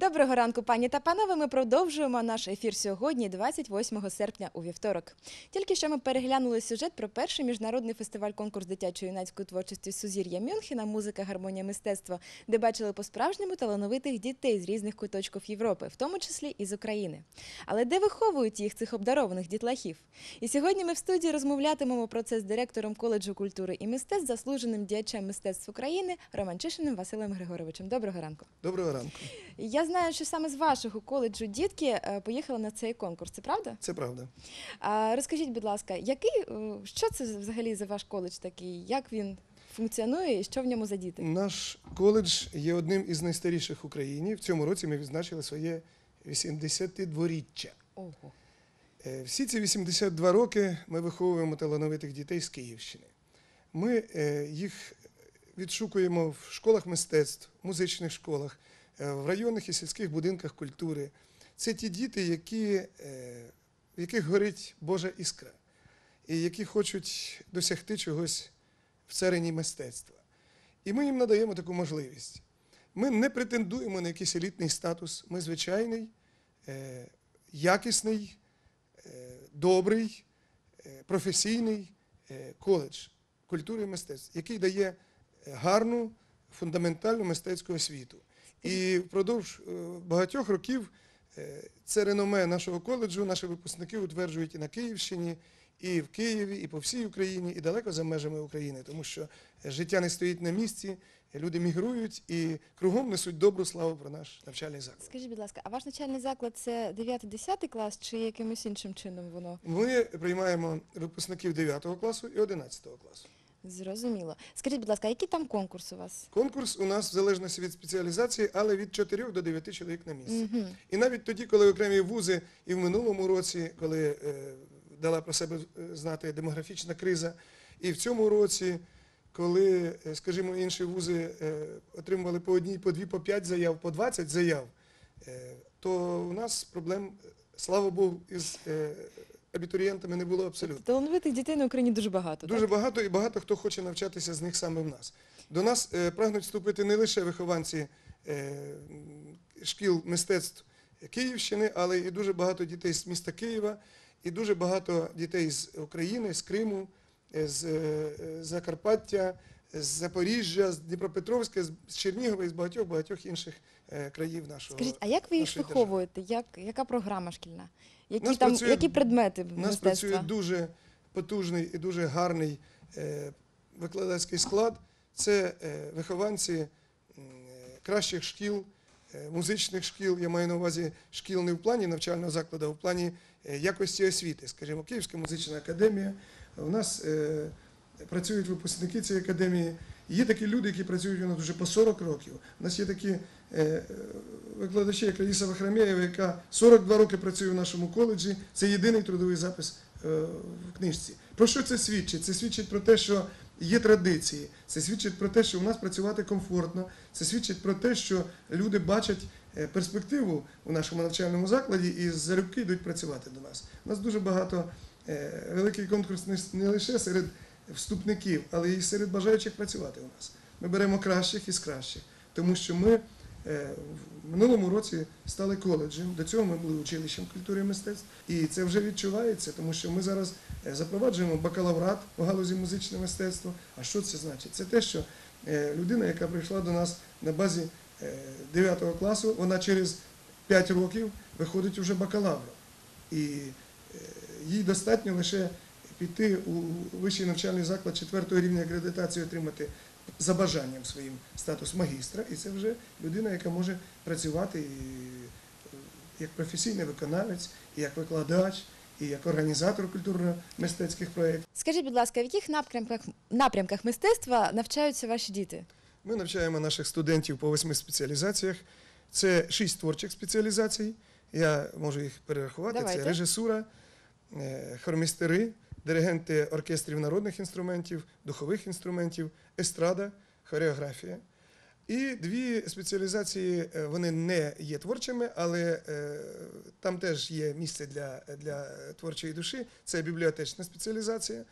Доброго ранку, пані та панове. Ми продовжуємо наш ефір сьогодні, 28 серпня у вівторок. Тільки що ми переглянули сюжет про перший міжнародний фестиваль конкурс дитячої юнацької творчості Сузір'я Мюнхена, музика, гармонія, мистецтво, де бачили по-справжньому талановитих дітей з різних куточків Європи, в тому числі і з України. Але де виховують їх цих обдарованих дітлахів? І сьогодні ми в студії розмовлятимемо про це з директором коледжу культури і мистецтв, заслуженим діячем мистецтв України Романчишиним Василем Григоровичем. Доброго ранку. Доброго ранку. Я знаю, що саме з вашого коледжу дітки е, поїхали на цей конкурс. Це правда? Це правда. А розкажіть, будь ласка, який е, що це взагалі за ваш коледж такий? Як він функціонує і що в ньому за діти? Наш коледж є одним із найстаріших в Україні. В цьому році ми відзначили своє 82-річчя. Ого. Е, Всі ці 82 роки ми виховуємо талановитих дітей з Київщини. Ми е, їх відшукуємо в школах мистецтв, музичних школах, в районних і сільських будинках культури. Це ті діти, які, е, в яких горить Божа іскра, і які хочуть досягти чогось в царині мистецтва. І ми їм надаємо таку можливість. Ми не претендуємо на якийсь елітний статус. Ми звичайний, е, якісний, е, добрий, е, професійний е, коледж культури і мистецтв, який дає е, гарну фундаментальну мистецьку освіту. І впродовж е, багатьох років е, це реноме нашого коледжу, наші випускники утверджують і на Київщині, і в Києві, і по всій Україні, і далеко за межами України, тому що життя не стоїть на місці, люди мігрують і кругом несуть добру славу про наш навчальний заклад. Скажіть, будь ласка, а ваш навчальний заклад це 9-10 клас чи якимось іншим чином воно? Ми приймаємо випускників 9 класу і 11 класу. Зрозуміло. Скажіть, будь ласка, який там конкурс у вас? Конкурс у нас в залежності від спеціалізації, але від 4 до 9 чоловік на місце. Угу. І навіть тоді, коли окремі вузи і в минулому році, коли е, дала про себе е, знати демографічна криза, і в цьому році, коли, е, скажімо, інші вузи е, отримували по одній, по дві, по п'ять заяв, по 20 заяв, е, то у нас проблем, е, слава Богу, із е, абітурієнтами не було абсолютно. Талановитих дітей на Україні дуже багато. Дуже так? багато і багато хто хоче навчатися з них саме в нас. До нас е, прагнуть вступити не лише вихованці е, шкіл мистецтв Київщини, але і дуже багато дітей з міста Києва, і дуже багато дітей з України, з Криму, е, з е, Закарпаття, з Запоріжжя, з Дніпропетровська, з Чернігова і з багатьох багатьох інших країв нашого. Скажіть, а як ви їх виховуєте? Як, яка програма шкільна? Які, нас там, працює- які предмети У нас мистецтва? працює дуже потужний і дуже гарний е, викладацький склад. Це е, вихованці е, кращих шкіл, е, музичних шкіл. Я маю на увазі шкіл не в плані навчального закладу, а в плані е, якості освіти. Скажімо, Київська музична академія. У нас е, працюють випускники цієї академії. Є такі люди, які працюють у нас вже по 40 років. У нас є такі е, викладачі, як Раїса Вахрамєєва, яка 42 роки працює в нашому коледжі. Це єдиний трудовий запис е, в книжці. Про що це свідчить? Це свідчить про те, що є традиції. Це свідчить про те, що у нас працювати комфортно. Це свідчить про те, що люди бачать е, перспективу у нашому навчальному закладі і залюбки йдуть працювати до нас. У нас дуже багато е, великий конкурс не лише серед вступників, але й серед бажаючих працювати у нас. Ми беремо кращих із кращих, тому що ми е, в минулому році стали коледжем. До цього ми були училищем культури і мистецтв, і це вже відчувається, тому що ми зараз е, запроваджуємо бакалаврат у галузі музичне мистецтво. А що це значить? Це те, що е, людина, яка прийшла до нас на базі е, 9 класу, вона через 5 років виходить уже бакалавром. І їй достатньо лише піти у вищий навчальний заклад четвертого рівня акредитації, отримати за бажанням своїм статус магістра, і це вже людина, яка може працювати е, як професійний виконавець, і як викладач, і як організатор культурно-мистецьких проєктів. Скажіть, будь ласка, в яких напрямках, напрямках мистецтва навчаються ваші діти? Ми навчаємо наших студентів по восьми спеціалізаціях. Це шість творчих спеціалізацій. Я можу їх перерахувати. Давайте. Це режисура, е, хормістери, диригенти оркестрів народних інструментів, духових інструментів, естрада, хореографія. І дві спеціалізації е, вони не є творчими, але е, там теж є місце для, для творчої душі. Це бібліотечна спеціалізація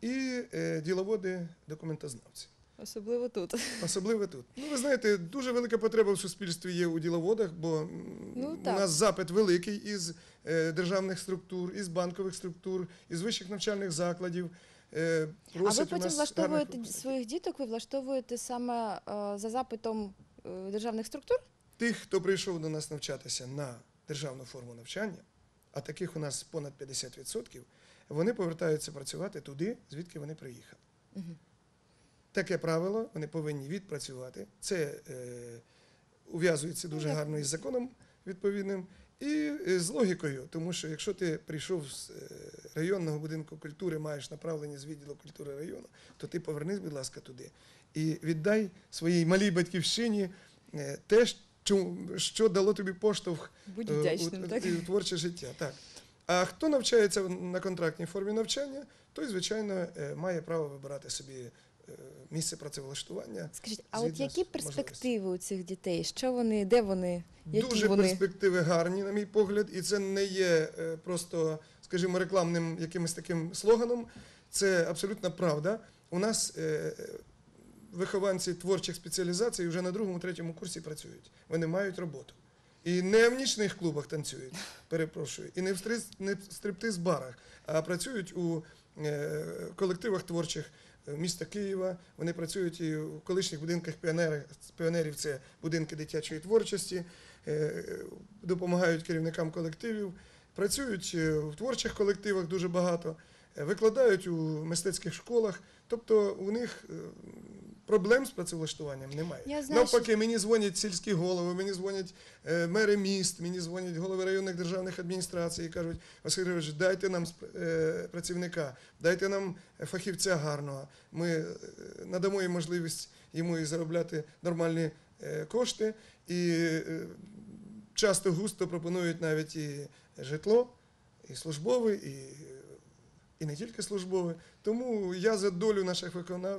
і е, діловоди документознавці. Особливо тут. Особливо тут. Ну, ви знаєте, дуже велика потреба в суспільстві є у діловодах, бо Ну, у нас запит великий із державних структур, із банкових структур, із вищих навчальних закладів. Е, А ви у потім нас влаштовуєте гарних своїх діток, ви влаштовуєте саме е, за запитом е, державних структур? Тих, хто прийшов до нас навчатися на державну форму навчання, а таких у нас понад 50%, вони повертаються працювати туди, звідки вони приїхали. Таке правило вони повинні відпрацювати. Це е, ув'язується дуже Ну, гарно із законом відповідним і з логікою, тому що якщо ти прийшов з е, районного будинку культури, маєш направлення з відділу культури району, то ти повернись, будь ласка, туди і віддай своїй малій батьківщині е, те, що, що дало тобі поштовх Будь е, вдячним, у, так? у творче життя. Так. А хто навчається на контрактній формі навчання, той, звичайно, має право вибирати собі місце працевлаштування. Скажіть, а от які перспективи у цих дітей? Що вони, де вони? Які Дуже вони? перспективи гарні, на мій погляд, і це не є е, просто, скажімо, рекламним якимось таким слоганом. Це абсолютна правда. У нас е, вихованці творчих спеціалізацій вже на другому, третьому курсі працюють. Вони мають роботу. І не в нічних клубах танцюють, перепрошую, і не в не стриптиз-барах, а працюють у е, колективах творчих е, міста Києва. Вони працюють і в колишніх будинках піонерів, це будинки дитячої творчості, е, допомагають керівникам колективів, працюють е, в творчих колективах дуже багато, е, викладають у мистецьких школах. Тобто у них е, проблем з працевлаштуванням немає. Я знаю, Навпаки, мені дзвонять сільські голови, мені дзвонять е, мери міст, мені дзвонять голови районних державних адміністрацій і кажуть, Василь Григорович, дайте нам е, працівника, дайте нам фахівця гарного. Ми е, надамо їм можливість йому і заробляти нормальні е, кошти. І е, часто густо пропонують навіть і житло, і службове, і, і не тільки службове. Тому я за долю наших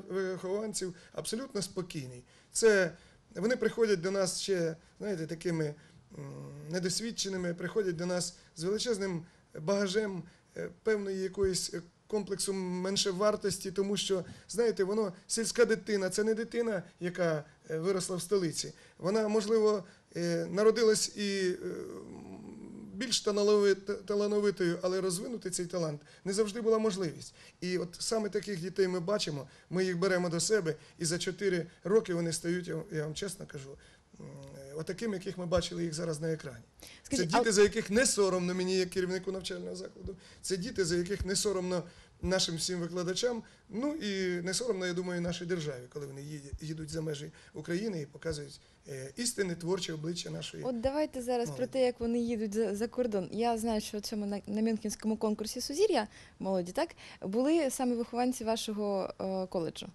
вихованців абсолютно спокійний. Це вони приходять до нас ще, знаєте, такими недосвідченими, приходять до нас з величезним багажем е, певної якоїсь е, комплексу меншовартості, тому що, знаєте, воно сільська дитина, це не дитина, яка е, виросла в столиці. Вона, можливо, народилась і більш талановит- талановитою, але розвинути цей талант не завжди була можливість. І от саме таких дітей ми бачимо, ми їх беремо до себе, і за 4 роки вони стають, я вам- чесно кажу, отаким, яких ми бачили їх зараз на екрані. Це діти, за яких не соромно мені, як керівнику навчального закладу. Це діти, за яких не соромно нашим всім викладачам. Ну і не соромно, я думаю, нашій державі, коли вони їдуть за межі України і показують е, істинне творче обличчя нашої. От давайте зараз про те, як вони їдуть за, за кордон. Я знаю, що в цьому на, на Мюнхенському конкурсі Сузір'я молоді, так були саме вихованці вашого е, коледжу.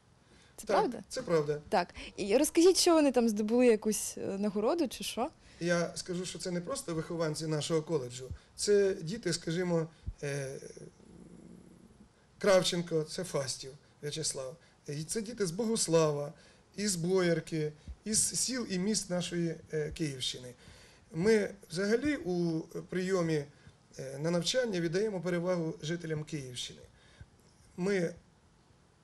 Це так, правда? Це правда. Так. І розкажіть, що вони там здобули якусь е, нагороду чи що? Я скажу, що це не просто вихованці нашого коледжу, це діти, скажімо, е, Кравченко, це Фастів В'ячеслав. Це діти з Богослава, із Боярки, із сіл і міст нашої е, Київщини. Ми взагалі у прийомі е, на навчання віддаємо перевагу жителям Київщини. Ми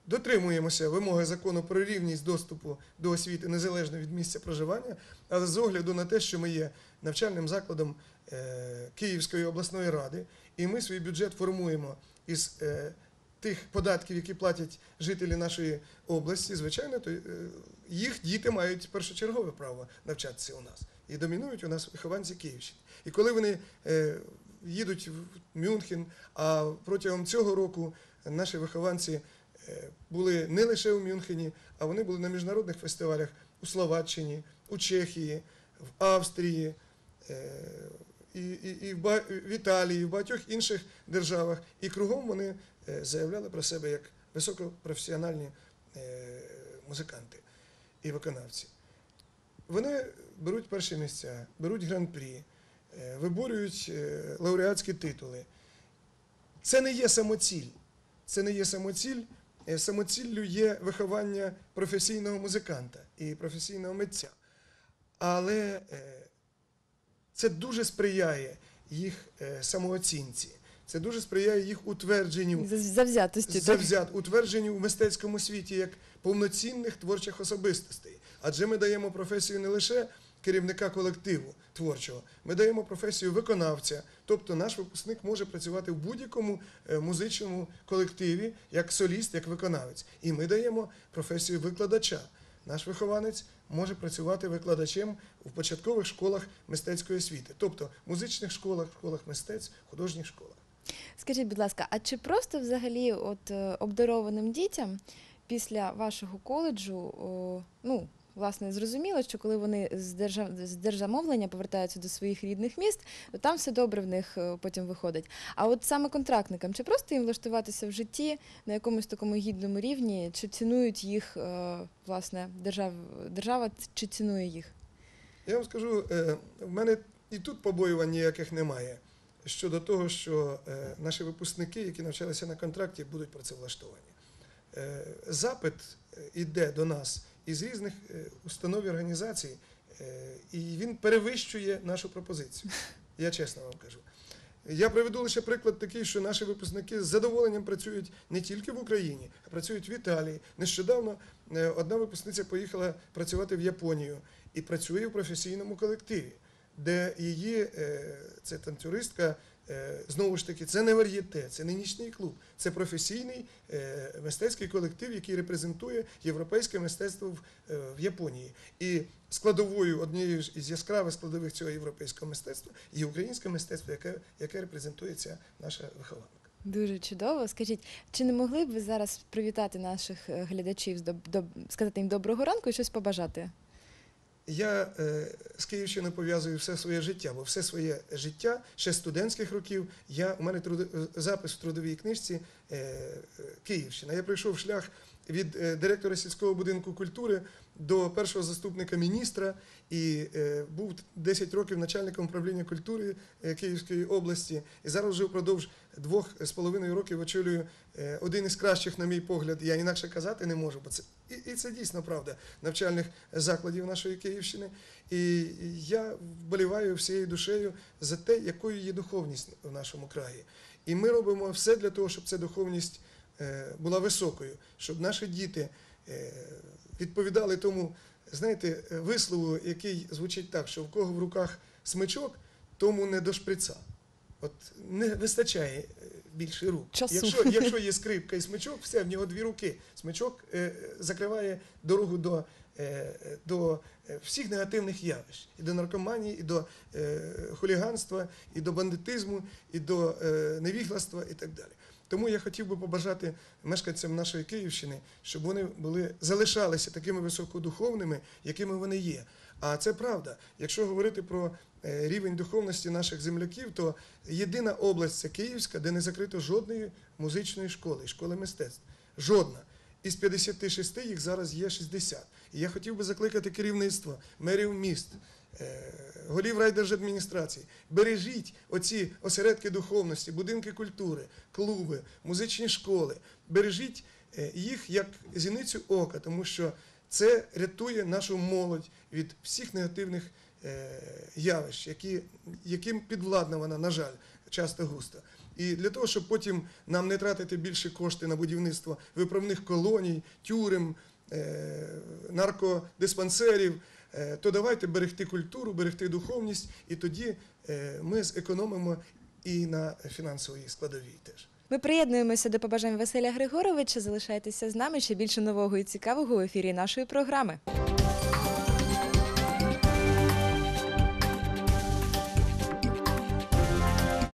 дотримуємося вимоги закону про рівність доступу до освіти незалежно від місця проживання, але з огляду на те, що ми є навчальним закладом е, Київської обласної ради, і ми свій бюджет формуємо із тих податків, які платять жителі нашої області, звичайно, то е, їх діти мають першочергове право навчатися у нас. І домінують у нас вихованці Київщини. І коли вони е, їдуть в Мюнхен, а протягом цього року наші вихованці е, були не лише у Мюнхені, а вони були на міжнародних фестивалях у Словаччині, у Чехії, в Австрії, і, і, і в, Італії, в багатьох інших державах. І кругом вони заявляли про себе як високопрофесіональні е, музиканти і виконавці. Вони беруть перші місця, беруть гран-прі, е, виборюють е, лауреатські титули. Це не є самоціль. Це не є самоціль. Е, Самоціллю є виховання професійного музиканта і професійного митця. Але е, це дуже сприяє їх е, самооцінці. Це дуже сприяє їх утвердженню Завзятості. завзят утвердженню в мистецькому світі як повноцінних творчих особистостей. Адже ми даємо професію не лише керівника колективу творчого, ми даємо професію виконавця. Тобто наш випускник може працювати в будь-якому е, музичному колективі як соліст, як виконавець. І ми даємо професію викладача. Наш вихованець може працювати викладачем у початкових школах мистецької освіти, тобто музичних школах, школах мистецтв, художніх школах. Скажіть, будь ласка, а чи просто взагалі от е, обдарованим дітям після вашого коледжу, ну, власне, зрозуміло, що коли вони з, держав... з держзамовлення повертаються до своїх рідних міст, то там все добре в них е, потім виходить. А от саме контрактникам, чи просто їм влаштуватися в житті на якомусь такому гідному рівні, чи цінують їх, е, власне, держав... держава чи цінує їх? Я вам скажу, в мене і тут побоювань ніяких немає щодо того, що е, наші випускники, які навчалися на контракті, будуть працевлаштовані. Е, Запит е, іде до нас із різних установ і організацій, і він перевищує нашу пропозицію. Я чесно вам кажу. Я приведу лише приклад такий, що наші випускники з задоволенням працюють не тільки в Україні, а працюють в Італії. Нещодавно одна випускниця поїхала працювати в Японію і працює в професійному колективі, де її це танцюристка. е, Знову ж таки, це не вар'єте, це не нічний клуб, це професійний е, мистецький колектив, який репрезентує європейське мистецтво в, е, Японії. І складовою однією з яскравих складових цього європейського мистецтва є українське мистецтво, яке, яке репрезентує ця наша вихованка. Дуже чудово. Скажіть, чи не могли б ви зараз привітати наших глядачів, сказати їм доброго ранку і щось побажати? Я е, з Київщиною пов'язую все своє життя, бо все своє життя, ще студентських років, я, у мене труд, запис в трудовій книжці е, е, Київщина. Я пройшов шлях від е, директора сільського будинку культури до першого заступника міністра і е, був 10 років начальником управління культури е, Київської області. І зараз вже впродовж двох з половиною років очолюю е, один із кращих, на мій погляд, я інакше казати не можу, бо це і, і це дійсно правда навчальних закладів нашої Київщини. І я вболіваю всією душею за те, якою є духовність в нашому краї. І ми робимо все для того, щоб ця духовність е, була високою, щоб наші діти е, відповідали тому, знаєте, вислову, який звучить так, що в кого в руках смичок, тому не до шприца. От не вистачає е, більше рук. Часу. Якщо, якщо є скрипка і смичок, все, в нього дві руки. Смичок е, закриває дорогу до, е, до е, всіх негативних явищ. І до наркоманії, і до е, хуліганства, і до бандитизму, і до е, невігластва, і так далі. Тому я хотів би побажати мешканцям нашої Київщини, щоб вони були, залишалися такими високодуховними, якими вони є. А це правда. Якщо говорити про е, рівень духовності наших земляків, то єдина область це Київська, де не закрито жодної музичної школи, школи мистецтв. Жодна. Із 56 їх зараз є 60. І я хотів би закликати керівництво, мерів міст, голів райдержадміністрації. Бережіть оці осередки духовності, будинки культури, клуби, музичні школи. Бережіть е, їх як зіницю ока, тому що це рятує нашу молодь від всіх негативних е, явищ, які, яким підвладна вона, на жаль, часто густо. І для того, щоб потім нам не тратити більше кошти на будівництво виправних колоній, тюрем, е, наркодиспансерів, е, то давайте берегти культуру, берегти духовність, і тоді е, ми зекономимо і на фінансовій складовій теж. Ми приєднуємося до побажань Василя Григоровича. Залишайтеся з нами ще більше нового і цікавого в ефірі нашої програми.